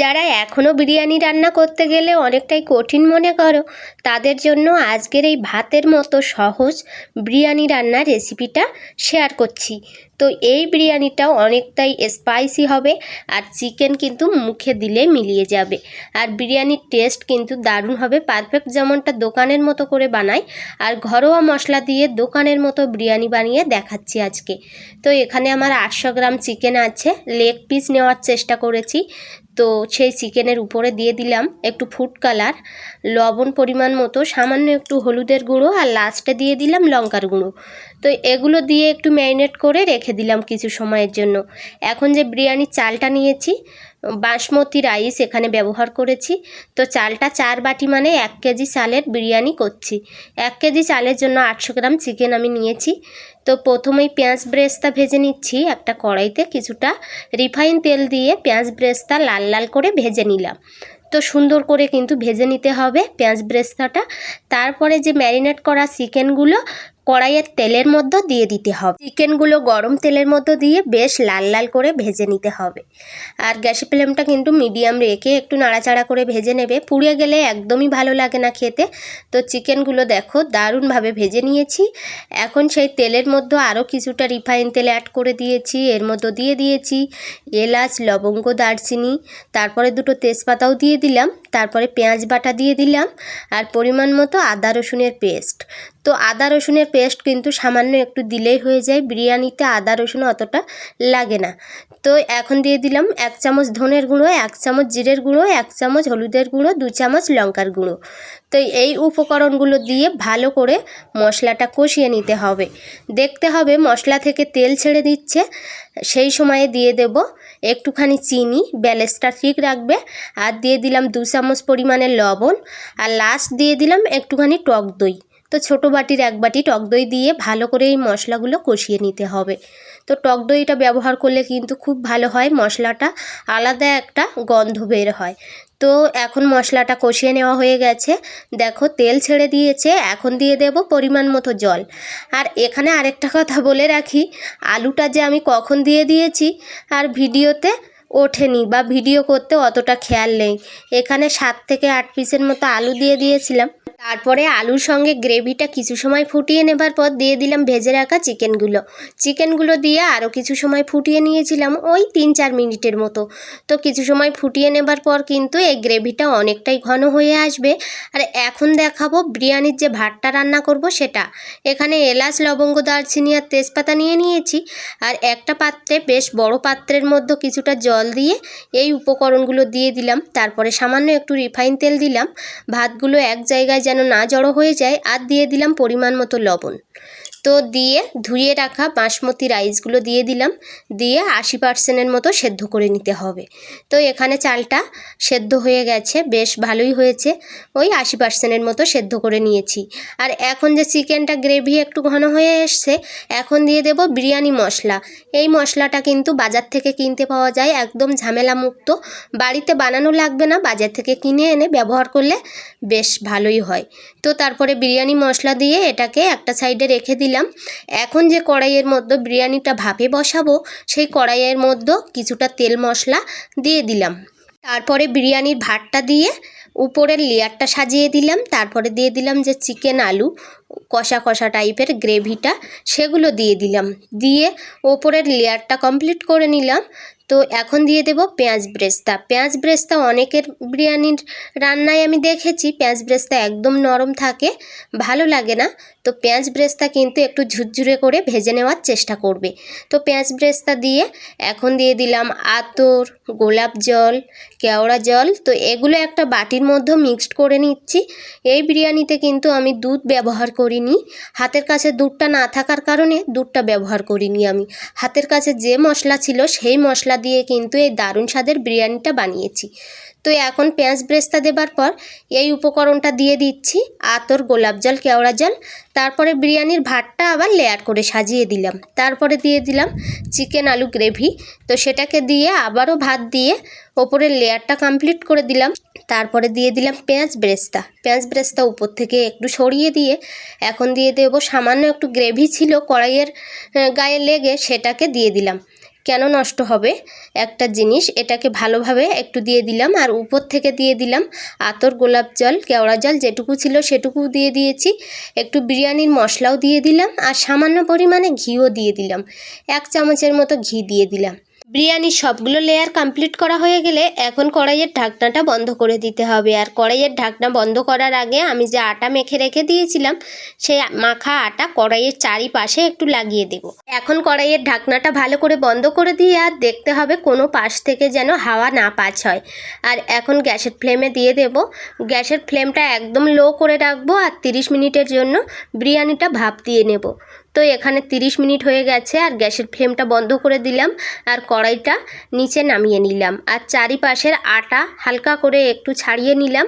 যারা এখনও বিরিয়ানি রান্না করতে গেলে অনেকটাই কঠিন মনে করো, তাদের জন্য আজকের এই ভাতের মতো সহজ বিরিয়ানি রান্নার রেসিপিটা শেয়ার করছি। তো এই বিরিয়ানিটাও অনেকটাই স্পাইসি হবে আর চিকেন কিন্তু মুখে দিলে মিলিয়ে যাবে। আর বিরিয়ানির টেস্ট কিন্তু দারুণ হবে পারফেক্ট যেমনটা দোকানের মতো করে বানাই, আর ঘরোয়া মশলা দিয়ে দোকানের মতো বিরিয়ানি বানিয়ে দেখাচ্ছি আজকে। তো এখানে আমার আটশো গ্রাম চিকেন আছে লেগ পিস নেওয়ার চেষ্টা করেছি। তো সেই চিকেনের উপরে দিয়ে দিলাম একটু ফুড কালার লবণ পরিমাণ মতো, সামান্য একটু হলুদের গুঁড়ো আর লাস্টে দিয়ে দিলাম লঙ্কার গুঁড়ো। তো এগুলো দিয়ে একটু ম্যারিনেট করে রেখে দিলাম কিছু সময়ের জন্য। এখন যে বিরিয়ানির চালটা নিয়েছি বাসমতি রাইস এখানে ব্যবহার করেছি। তো চালটা চার বাটি মানে এক কেজি চালের বিরিয়ানি করছি। এক কেজি চালের জন্য আটশো গ্রাম চিকেন আমি নিয়েছি। তো প্রথমেই পেঁয়াজ ব্রেস্তা ভেজে নিচ্ছি একটা কড়াইতে কিছুটা রিফাইন তেল দিয়ে পেঁয়াজ ব্রেস্তা লাল লাল করে ভেজে নিলাম। তো সুন্দর করে কিন্তু ভেজে নিতে হবে পেঁয়াজ ব্রেস্তাটা। তারপরে যে ম্যারিনেট করা চিকেনগুলো কড়াইয়ের তেলের মধ্যে দিয়ে দিতে হবে। চিকেনগুলো গরম তেলের মধ্যে দিয়ে বেশ লাল লাল করে ভেজে নিতে হবে। আর গ্যাসের ফ্লেমটা কিন্তু মিডিয়াম রেখে একটু নাড়াচাড়া করে ভেজে নেবে। পুড়ে গেলে একদমই ভালো লাগে না খেতে। তো চিকেনগুলো দেখো দারুণভাবে ভেজে নিয়েছি। এখন সেই তেলের মধ্যে আরও কিছুটা রিফাইন তেল অ্যাড করে দিয়েছি। এর মধ্যে দিয়ে দিয়েছি এলাচ, লবঙ্গ, দারচিনি। তারপরে দুটো তেজপাতাও দিয়ে দিলাম। তারপরে পেঁয়াজ বাটা দিয়ে দিলাম আর পরিমাণ মতো আদা রসুনের পেস্ট। তো আদা রসুনের পেস্ট কিন্তু সামান্য একটু দিলেই হয়ে যায়, বিরিয়ানিতে আদা রসুন অতটা লাগে না। তো এখন দিয়ে দিলাম এক চামচ ধনের গুঁড়ো, এক চামচ জিরের গুঁড়ো, এক চামচ হলুদের গুঁড়ো, দু চামচ লঙ্কার গুঁড়ো। তো এই উপকরণগুলো দিয়ে ভালো করে মশলাটা কষিয়ে নিতে হবে। দেখতে হবে মশলা থেকে তেল ছেড়ে দিচ্ছে। সেই সময়ে দিয়ে দেব একটুখানি চিনি, ব্যালেন্সটা ঠিক রাখবে। আর দিয়ে দিলাম দু চামচ পরিমাণের লবণ। আর লাস্ট দিয়ে দিলাম একটুখানি টক দই। তো ছোটো বাটির এক বাটি টক দই দিয়ে ভালো করে এই মশলাগুলো কষিয়ে নিতে হবে। তো টক দইটা ব্যবহার করলে কিন্তু খুব ভালো হয়, মশলাটা আলাদা একটা গন্ধ বের হয়। তো এখন মশলাটা কষিয়ে নেওয়া হয়ে গেছে। দেখো তেল ছেড়ে দিয়েছে, এখন দিয়ে দেব পরিমাণ মতো জল। আর এখানে আরেকটা কথা বলে রাখি, আলুটা যে আমি কখন দিয়ে দিয়েছি আর ভিডিওতে ওঠেনি বা ভিডিও করতে অতটা খেয়াল নেই। এখানে সাত থেকে আট পিসের মতো আলু দিয়ে দিয়েছিলাম। তারপরে আলুর সঙ্গে গ্রেভিটা কিছু সময় ফুটিয়ে নেবার পর দিয়ে দিলাম ভেজে রাখা চিকেনগুলো। চিকেনগুলো দিয়ে আরও কিছু সময় ফুটিয়ে নিয়েছিলাম ওই তিন চার মিনিটের মতো। তো কিছু সময় ফুটিয়ে নেবার পর কিন্তু এই গ্রেভিটা অনেকটাই ঘন হয়ে আসবে। আর এখন দেখাবো বিরিয়ানির যে ভাতটা রান্না করব সেটা। এখানে এলাচ, লবঙ্গ, দারচিনি আর তেজপাতা নিয়ে নিয়েছি। আর একটা পাত্রে বেশ বড় পাত্রের মধ্যে কিছুটা জল দিয়ে এই উপকরণগুলো দিয়ে দিলাম। তারপরে সামান্য একটু রিফাইন তেল দিলাম। ভাতগুলো এক জায়গায় যেন না জড়ো হয়ে যায় আর দিয়ে দিলাম পরিমাণ মতো লবণ। তো দিয়ে ধুয়ে রাখা বাসমতি রাইসগুলো দিয়ে দিলাম। দিয়ে আশি পার্সেন্টের মতো সেদ্ধ করে নিতে হবে। তো এখানে চালটা সেদ্ধ হয়ে গেছে, বেশ ভালোই হয়েছে। ওই আশি পার্সেন্টের মতো সেদ্ধ করে নিয়েছি। আর এখন যে চিকেনটা গ্রেভি একটু ঘন হয়ে এসছে, এখন দিয়ে দেব বিরিয়ানি মশলা। এই মশলাটা কিন্তু বাজার থেকে কিনতে পাওয়া যায়, একদম ঝামেলা মুক্ত বাড়িতে বানানো লাগবে না, বাজার থেকে কিনে এনে ব্যবহার করলে বেশ ভালোই হয়। তো তারপরে বিরিয়ানি মশলা দিয়ে এটাকে একটা সাইডে রেখে দিলাম। এখন যে কড়াইয়ের মধ্যে বিরিয়ানিটা ভাপে বসাবো, সেই কড়াইয়ের মধ্যে কিছুটা তেল মশলা দিয়ে দিলাম। তারপরে বিরিয়ানির ভাতটা দিয়ে উপরের লেয়ারটা সাজিয়ে দিলাম। তারপরে দিয়ে দিলাম যে চিকেন আলু, কষা কষা টাইপের গ্রেভিটা, সেগুলো দিয়ে দিলাম। দিয়ে ওপরের লেয়ারটা কমপ্লিট করে নিলাম। তো এখন দিয়ে দেব পেঁয়াজ ব্রেস্তা। পেঁয়াজ ব্রেস্তা অনেকের বিরিয়ানির রান্নায় আমি দেখেছি, পেঁয়াজ ব্রেস্তা একদম নরম থাকে, ভালো লাগে না। তো পেঁয়াজ ব্রেস্তা কিন্তু একটু ঝুরঝুরে করে ভেজে নেওয়ার চেষ্টা করবে। তো পেঁয়াজ ব্রেস্তা দিয়ে এখন দিয়ে দিলাম আতর, গোলাপ জল, কেওড়া জল। তো এগুলো একটা বাটির মধ্যে মিক্সড করে নিচ্ছি। এই বিরিয়ানিতে কিন্তু আমি দুধ ব্যবহার করিনি। হাতের কাছে দুধটা না থাকার কারণে দুধটা ব্যবহার করিনি আমি। হাতের কাছে যে মশলা ছিল সেই মশলা দিয়ে কিন্তু এই দারুণ স্বাদের বিরিয়ানিটা বানিয়েছি। তো এখন পেঁয়াজ ব্রেস্তা দেবার পর এই উপকরণটা দিয়ে দিচ্ছি, আতর, গোলাপ জল, কেওড়া জল। তারপরে বিরিয়ানির ভাতটা আবার লেয়ার করে সাজিয়ে দিলাম। তারপরে দিয়ে দিলাম চিকেন আলু গ্রেভি তো সেটাকে দিয়ে আবারও ভাত দিয়ে ওপরের লেয়ারটা কমপ্লিট করে দিলাম। তারপরে দিয়ে দিলাম পেঁয়াজ ব্রেস্তা। পেঁয়াজ ব্রেস্তা উপর থেকে একটু সরিয়ে দিয়ে এখন দিয়ে দেবো সামান্য একটু গ্রেভি ছিল কড়াইয়ের গায়ে লেগে সেটাকে দিয়ে দিলাম। কেন নষ্ট হবে? একটা জিনিস, এটাকে ভালোভাবে একটু দিয়ে দিলাম আর উপর থেকে দিয়ে দিলাম আতর, গোলাপ জল, কেওড়া জল, যেটুকু ছিল সেটুকু দিয়ে দিয়েছি। একটু বিরিয়ানির মশলাও দিয়ে দিলাম আর সামান্য পরিমাণে ঘিও দিয়ে দিলাম। এক চামচের মতো ঘি দিয়ে দিলাম। বিরিয়ানির সবগুলো লেয়ার কমপ্লিট করা হয়ে গেলে এখন কড়াইয়ের ঢাকনাটা বন্ধ করে দিতে হবে। আর কড়াইয়ের ঢাকনা বন্ধ করার আগে আমি যে আটা মেখে রেখে দিয়েছিলাম, সেই মাখা আটা কড়াইয়ের চারিপাশে একটু লাগিয়ে দেব। এখন কড়াইয়ের ঢাকনাটা ভালো করে বন্ধ করে দিয়ে আর দেখতে হবে কোনো পাশ থেকে যেন হাওয়া না পাস হয়। আর এখন গ্যাসের ফ্লেমে দিয়ে দেব। গ্যাসের ফ্লেমটা একদম লো করে রাখব আর তিরিশ মিনিটের জন্য বিরিয়ানিটা ভাপ দিয়ে নেব। তো এখানে তিরিশ মিনিট হয়ে গেছে আর গ্যাসের ফ্লেমটা বন্ধ করে দিলাম আর কড়াইটা নিচে নামিয়ে নিলাম। আর চারিপাশের আটা হালকা করে একটু ছাড়িয়ে নিলাম।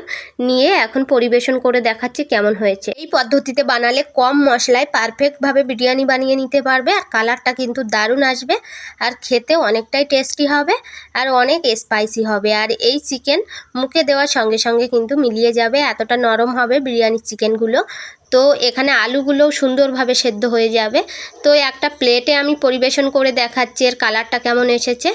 নিয়ে এখন পরিবেশন করে দেখাচ্ছি কেমন হয়েছে। এই পদ্ধতিতে বানালে কম মশলায় পারফেক্টভাবে বিরিয়ানি বানিয়ে নিতে পারবে আর কালারটা কিন্তু দারুণ আসবে আর খেতে অনেকটাই টেস্টি হবে আর অনেক স্পাইসি হবে। আর এই চিকেন মুখে দেওয়ার সঙ্গে সঙ্গে কিন্তু মিলিয়ে যাবে, এতটা নরম হবে বিরিয়ানির চিকেনগুলো তো এখানে আলুগুলোও সুন্দরভাবে সেদ্ধ হয়ে যাবে। তো একটা প্লেটে আমি পরিবেশন করে দেখাচ্ছি এর কালারটা কেমন এসেছে।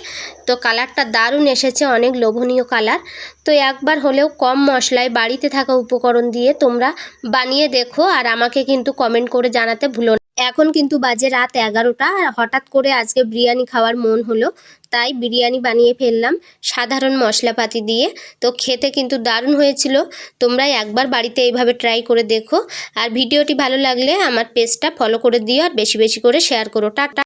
তো কালারটা দারুণ এসেছে, অনেক লোভনীয় কালার তো একবার হলেও কম মশলায় বাড়িতে থাকা উপকরণ দিয়ে তোমরা বানিয়ে দেখো আর আমাকে কিন্তু কমেন্ট করে জানাতে ভুলো এখন কিন্তু বাজে রাত এগারোটা। হঠাৎ করে আজকে বিরিয়ানি খাওয়ার মন হলো, তাই বিরিয়ানি বানিয়ে ফেললাম সাধারণ মশলাপাতি দিয়ে। তো খেতে কিন্তু দারুণ হয়েছিল, তোমরা একবার বাড়িতে এইভাবে ট্রাই করে দেখো। আর ভিডিওটি ভালো লাগলে আমার পেজটা ফলো করে দিও আর বেশি বেশি করে শেয়ার করো। টাটা।